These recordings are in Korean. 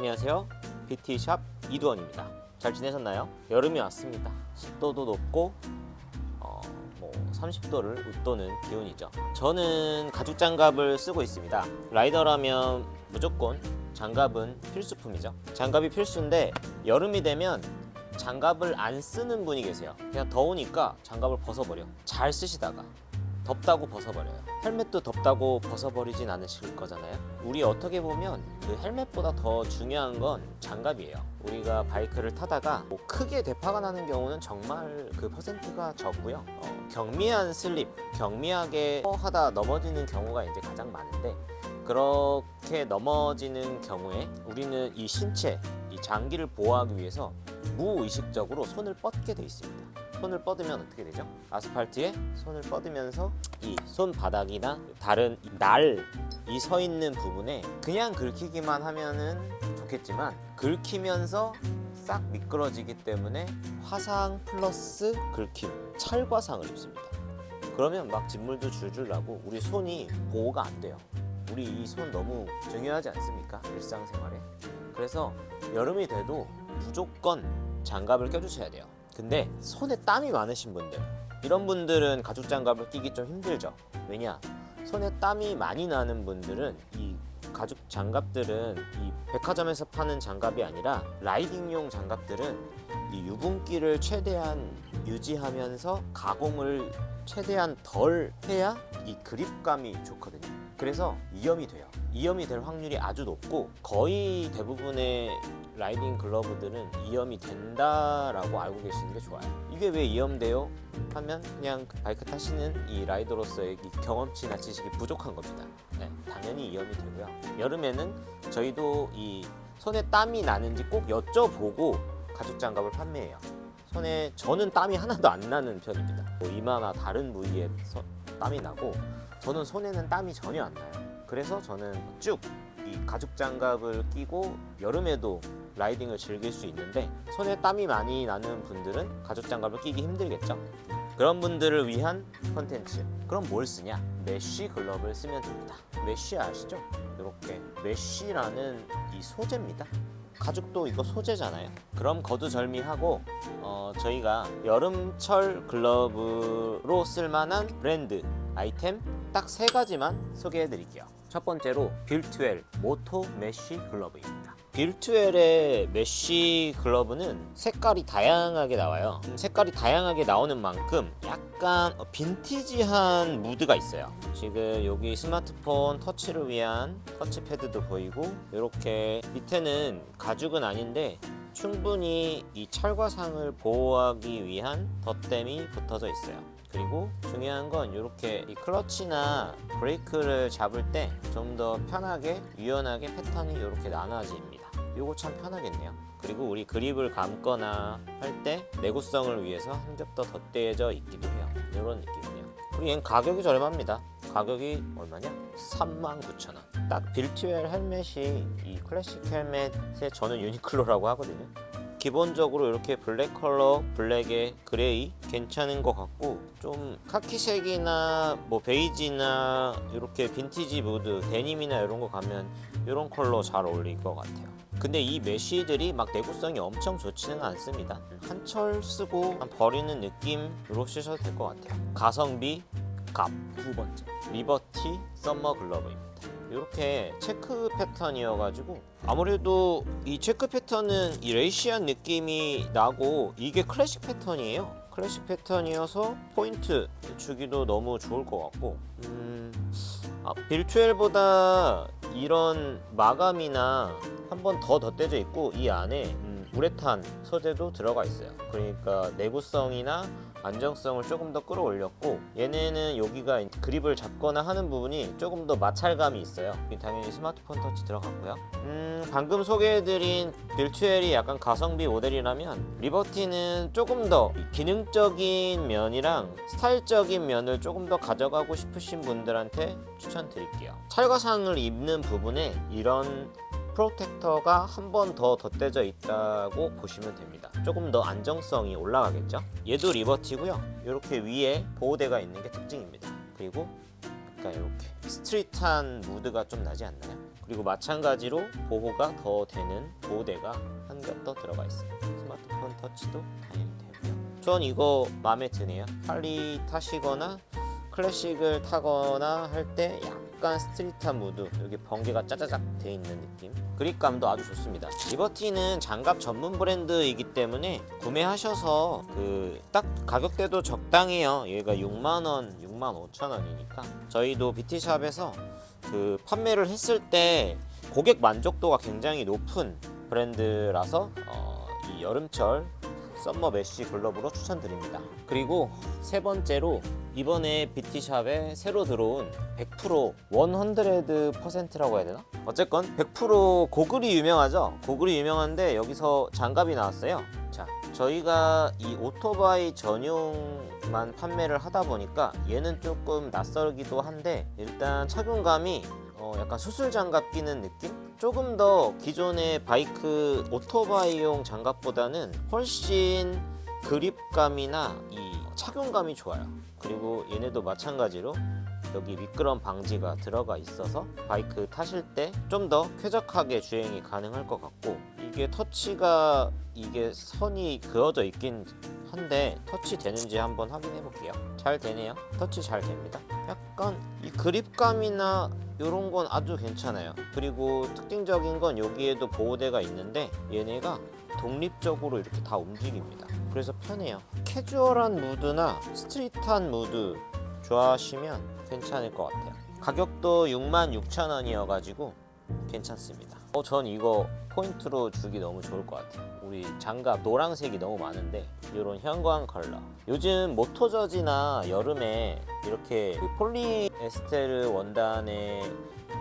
안녕하세요. BT샵 이두원입니다. 잘 지내셨나요? 여름이 왔습니다. 습도도 높고 어, 뭐 30도를 웃도는 기온이죠. 저는 가죽 장갑을 쓰고 있습니다. 라이더라면 무조건 장갑은 필수품이죠. 장갑이 필수인데 여름이 되면 장갑을 안 쓰는 분이 계세요. 그냥 더우니까 장갑을 벗어버려. 잘 쓰시다가 덥다고 벗어버려요. 헬멧도 덥다고 벗어버리진 않으실 거잖아요. 우리 어떻게 보면 그 헬멧보다 더 중요한 건 장갑이에요. 우리가 바이크를 타다가 뭐 크게 대파가 나는 경우는 정말 그 퍼센트가 적고요. 어, 경미한 슬립, 경미하게 하다 넘어지는 경우가 이제 가장 많은데 그렇게 넘어지는 경우에 우리는 이 신체, 이 장기를 보호하기 위해서 무의식적으로 손을 뻗게 돼 있습니다. 손을 뻗으면 어떻게 되죠? 아스팔트에 손을 뻗으면서 이 손바닥이나 다른 날 이 서 있는 부분에 그냥 긁히기만 하면은 좋겠지만 긁히면서 싹 미끄러지기 때문에 화상 플러스 긁힘, 찰과상을 입습니다. 그러면 막 진물도 줄줄 나고 우리 손이 보호가 안 돼요. 우리 이 손 너무 중요하지 않습니까? 일상생활에. 그래서 여름이 돼도 무조건 장갑을 껴주셔야 돼요. 근데 손에 땀이 많으신 분들 이런 분들은 가죽 장갑을 끼기 좀 힘들죠. 왜냐? 손에 땀이 많이 나는 분들은 이 가죽 장갑들은 이 백화점에서 파는 장갑이 아니라 라이딩용 장갑들은 이 유분기를 최대한 유지하면서 가공을 최대한 덜 해야 이 그립감이 좋거든요. 그래서 이염이 돼요. 이염이 될 확률이 아주 높고 거의 대부분의 라이딩 글러브들은 이염이 된다라고 알고 계시는 게 좋아요. 이게 왜 이염돼요? 하면 그냥 바이크 타시는 이 라이더로서의 이 경험치나 지식이 부족한 겁니다. 네, 당연히 이염이 되고요. 여름에는 저희도 이 손에 땀이 나는지 꼭 여쭤보고 가죽 장갑을 판매해요. 손에 저는 땀이 하나도 안 나는 편입니다. 뭐 이마나 다른 부위에 서- 땀이 나고 저는 손에는 땀이 전혀 안 나요. 그래서 저는 쭉 이 가죽 장갑을 끼고 여름에도 라이딩을 즐길 수 있는데 손에 땀이 많이 나는 분들은 가죽 장갑을 끼기 힘들겠죠. 그런 분들을 위한 컨텐츠. 그럼 뭘 쓰냐? 메쉬 글러브를 쓰면 됩니다. 메쉬 아시죠? 이렇게 메쉬라는 이 소재입니다. 가죽도 이거 소재잖아요. 그럼 거두절미하고 어, 저희가 여름철 글러브로 쓸만한 브랜드 아이템 딱 세 가지만 소개해 드릴게요. 첫 번째로 빌트웰 모토 메쉬 글러브입니다. 빌트웰의 메쉬 글러브는 색깔이 다양하게 나와요. 음, 색깔이 다양하게 나오는 만큼 약간 어, 빈티지한 무드가 있어요. 지금 여기 스마트폰 터치를 위한 터치패드도 보이고 이렇게 밑에는 가죽은 아닌데 충분히 이 찰과상을 보호하기 위한 덧댐이 붙어져 있어요. 그리고 중요한 건 이렇게 이 클러치나 브레이크를 잡을 때 좀 더 편하게 유연하게 패턴이 이렇게 나눠집니다. 이거 참 편하겠네요. 그리고 우리 그립을 감거나 할 때 내구성을 위해서 한 겹 더 덧대져 있기도 해요. 이런 느낌이에요. 그리고 얘는 가격이 저렴합니다. 가격이 얼마냐? 39,000원. 딱 빌트웰 헬멧이 이 클래식 헬멧에 저는 유니클로라고 하거든요. 기본적으로 이렇게 블랙 컬러, 블랙에 그레이 괜찮은 것 같고 좀 카키색이나 뭐 베이지나 이렇게 빈티지 무드, 데님이나 이런 거 가면 이런 컬러 잘 어울릴 것 같아요. 근데 이 메쉬들이 막 내구성이 엄청 좋지는 않습니다. 한철 쓰고 버리는 느낌으로 쓰셔도 될 것 같아요. 가성비 갑두 번째 리버티 썸머 글러브입니다. 이렇게 체크 패턴이어가지고 아무래도 이 체크 패턴은 이 레이시한 느낌이 나고 이게 클래식 패턴이에요. 클래식 패턴이어서 포인트 주기도 너무 좋을 것 같고 음, 아, 빌트웰보다 이런 마감이나 한 번 더 덧대져 있고 이 안에 음, 우레탄 소재도 들어가 있어요. 그러니까 내구성이나 안정성을 조금 더 끌어올렸고 얘네는 여기가 그립을 잡거나 하는 부분이 조금 더 마찰감이 있어요. 당연히 스마트폰 터치 들어갔고요. 음, 방금 소개해드린 빌트웰이 약간 가성비 모델이라면 리버티는 조금 더 기능적인 면이랑 스타일적인 면을 조금 더 가져가고 싶으신 분들한테 추천드릴게요. 찰과상을 입는 부분에 이런 프로텍터가 한 번 더 덧대져 있다고 보시면 됩니다. 조금 더 안정성이 올라가겠죠? 얘도 리버티고요. 이렇게 위에 보호대가 있는 게 특징입니다. 그리고 약간 이렇게 스트릿한 무드가 좀 나지 않나요? 그리고 마찬가지로 보호가 더 되는 보호대가 한 겹 더 들어가 있어요. 스마트폰 터치도 당연히 되고요. 전 이거 마음에 드네요. 빨리 타시거나 클래식을 타거나 할 때 약간 스트릿한 무드 여기 번개가 짜자작 돼 있는 느낌? 그립감도 아주 좋습니다. 리버티는 장갑 전문 브랜드이기 때문에 구매하셔서 그 딱 가격대도 적당해요. 얘가 6만원 6만 5천원이니까. 저희도 비티샵에서 그 판매를 했을 때 고객 만족도가 굉장히 높은 브랜드라서 어, 이 여름철 썸머 메쉬 글러브로 추천드립니다. 그리고 세 번째로 이번에 비티샵에 새로 들어온 100% 100%라고 해야 되나? 어쨌건 100% 고글이 유명하죠. 고글이 유명한데 여기서 장갑이 나왔어요. 자, 저희가 이 오토바이 전용만 판매를 하다 보니까 얘는 조금 낯설기도 한데 일단 착용감이 어, 약간 수술 장갑 끼는 느낌? 조금 더 기존의 바이크 오토바이용 장갑보다는 훨씬 그립감이나 이 착용감이 좋아요. 그리고 얘네도 마찬가지로 여기 미끄럼 방지가 들어가 있어서 바이크 타실 때 좀 더 쾌적하게 주행이 가능할 것 같고 이게 터치가 이게 선이 그어져 있긴 한데 터치 되는지 한번 확인해 볼게요. 잘 되네요. 터치 잘 됩니다. 약간 이 그립감이나 이런 건 아주 괜찮아요. 그리고 특징적인 건 여기에도 보호대가 있는데 얘네가 독립적으로 이렇게 다 움직입니다. 그래서 편해요. 캐주얼한 무드나 스트릿한 무드 좋아하시면 괜찮을 것 같아요. 가격도 66,000원이어가지고 괜찮습니다. 어, 전 이거 포인트로 주기 너무 좋을 것 같아요. 우리 장갑 노란색이 너무 많은데 이런 형광 컬러. 요즘 모토저지나 여름에 이렇게 그 폴리에스테르 원단의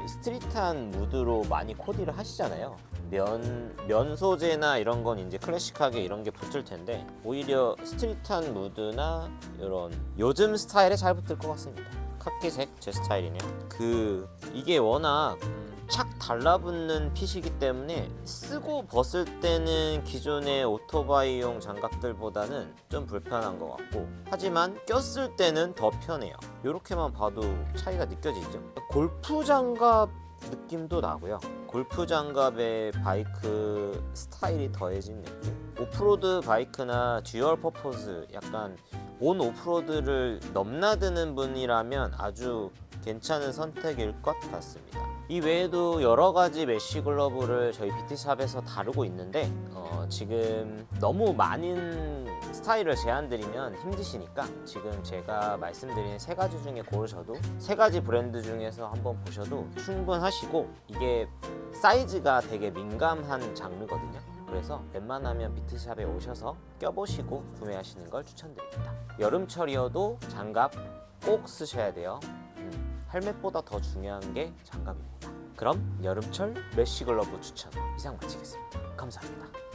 스트릿한 무드로 많이 코디를 하시잖아요. 면, 면 소재나 이런 건 이제 클래식하게 이런 게 붙을 텐데 오히려 스트릿한 무드나 이런 요즘 스타일에 잘 붙을 것 같습니다. 카키색 제 스타일이네요. 그 이게 워낙 음, 착 달라붙는 핏이기 때문에 쓰고 벗을 때는 기존의 오토바이용 장갑들보다는 좀 불편한 것 같고 하지만 꼈을 때는 더 편해요. 이렇게만 봐도 차이가 느껴지죠. 골프 장갑 느낌도 나고요. 골프 장갑에 바이크 스타일이 더해진 느낌. 오프로드 바이크나 듀얼 퍼포즈 약간 온 오프로드를 넘나드는 분이라면 아주 괜찮은 선택일 것 같습니다. 이 외에도 여러 가지 메쉬 글러브를 저희 비티샵에서 다루고 있는데 어, 지금 너무 많은 스타일을 제안드리면 힘드시니까 지금 제가 말씀드린 세 가지 중에 고르셔도 세 가지 브랜드 중에서 한번 보셔도 충분하시고 이게 사이즈가 되게 민감한 장르거든요. 그래서 웬만하면 비트샵에 오셔서 껴보시고 구매하시는 걸 추천드립니다. 여름철이어도 장갑 꼭 쓰셔야 돼요. 음, 헬멧보다 더 중요한 게 장갑입니다. 그럼 여름철 메쉬 글러브 추천 이상 마치겠습니다. 감사합니다.